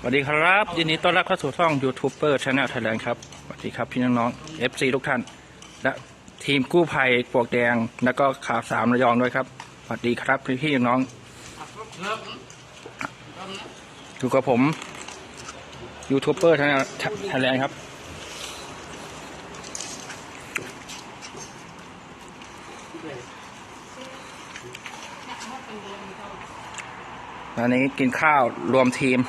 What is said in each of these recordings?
สวัสดีครับยินดีต้อนรับเข้าสู่ช่องยูทูบเบอร์ชาแนลไทยแลนด์ครับสวัสดีครับพี่น้องๆ FC ทุกท่าน และทีมกู้ภัยปลวกแดง แล้วก็ข่าวสามระยองด้วยครับสวัสดีครับพี่พี่น้องๆอยู่กับผมยูทูบเบอร์ชาแนลไทยแลนด์ครับตอนนี้กินข้าวรวมทีม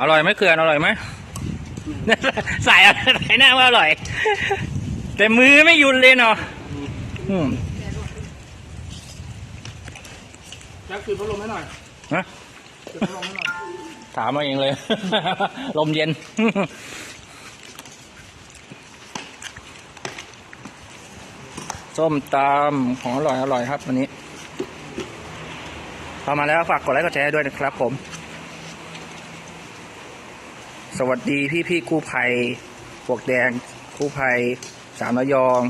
อร่อยไหมเกลือนอร่อยไหมใส่อะไรหน้าว่าอร่อย แต่มือไม่หยุดเลยเนาะอืมแจ็คคือพัดลมให้หน่อยนะคือพัดลมให้หน่อยถามมาเองเลย ลมเย็น ส้มตำของอร่อยอร่อยครับวันนี้พอมาแล้วฝากกดไลค์กดแชร์ด้วยนะครับผม สวัสดีพี่พี่กู้ภัยปวกแดงกู้ภัยสามระยอง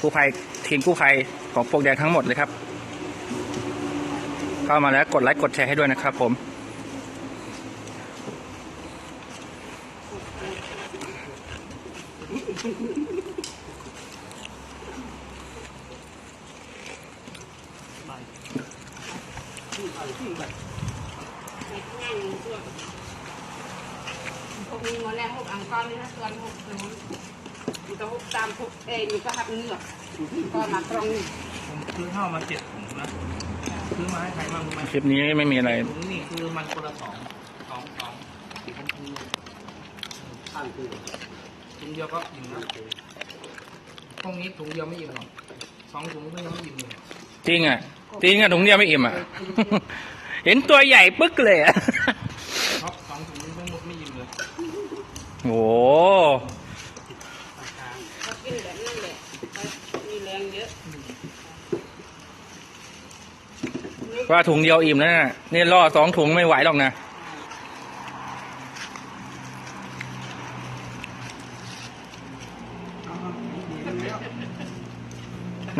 กู้ภัยทีมกู้ภัยของปวกแดงทั้งหมดเลยครับ เข้ามาแล้วกดไลค์กดแชร์ให้ด้วยนะครับผมพ วกนี้หมดแล้วพวกอังกอร์นี่นะส่วนพวกนู้นมันก็พวกตามพวกเองมันก็หักเหงือกก็มาตรงนี้ผมซื้อข้าวมาเจ็ดถุงนะซื้อมาให้ใครบ้างรู้ไหมคลิปนี้ไม่มีอะไรถุงนี่คือมันคนละสองสองสองผมคือข้างคือถุงเดียวก็อิ่มนะพวกนี้ถุงเดียวไม่อิ่มหรอกสองถุงก็ยังไม่อิ่มเลยจริงอะจริงอะถุงเดียวไม่อิ่มอะ เห็นตัวใหญ่ปึ๊กเลยอะ เพราะสองถุงทั้งหมดไม่อิ่มเลย โอ้ก็กินแบบนั้นแหละมีแรงเยอะว่าถุงเดียวอิ่มแล้วน่ะนี่ล่อสองถุงไม่ไหวหรอกนะ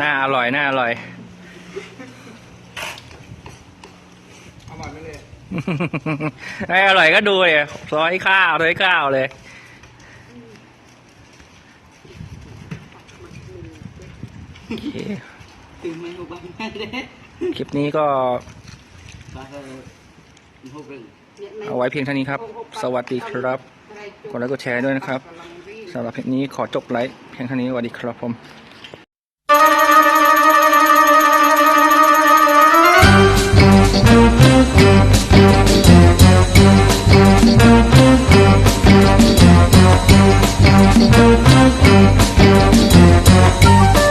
น่าอร่อย น่าอร่อย อร่อยไหมเลย ไม่อร่อยก็ดูเลยซอยข้าวซอยข้าวเลย โอเคถึงไม่รู้บ้างแม่เด้คลิปนี้ก็บ้าเออพวกเรื่องเอาไว้เพียงเท่านี้ครับ สวัสดีครับ กดไลค์กดแชร์ด้วยนะครับสำหรับคลิปนี้ขอจบไลฟ์เพียงเท่านี้สวัสดีครับผมเ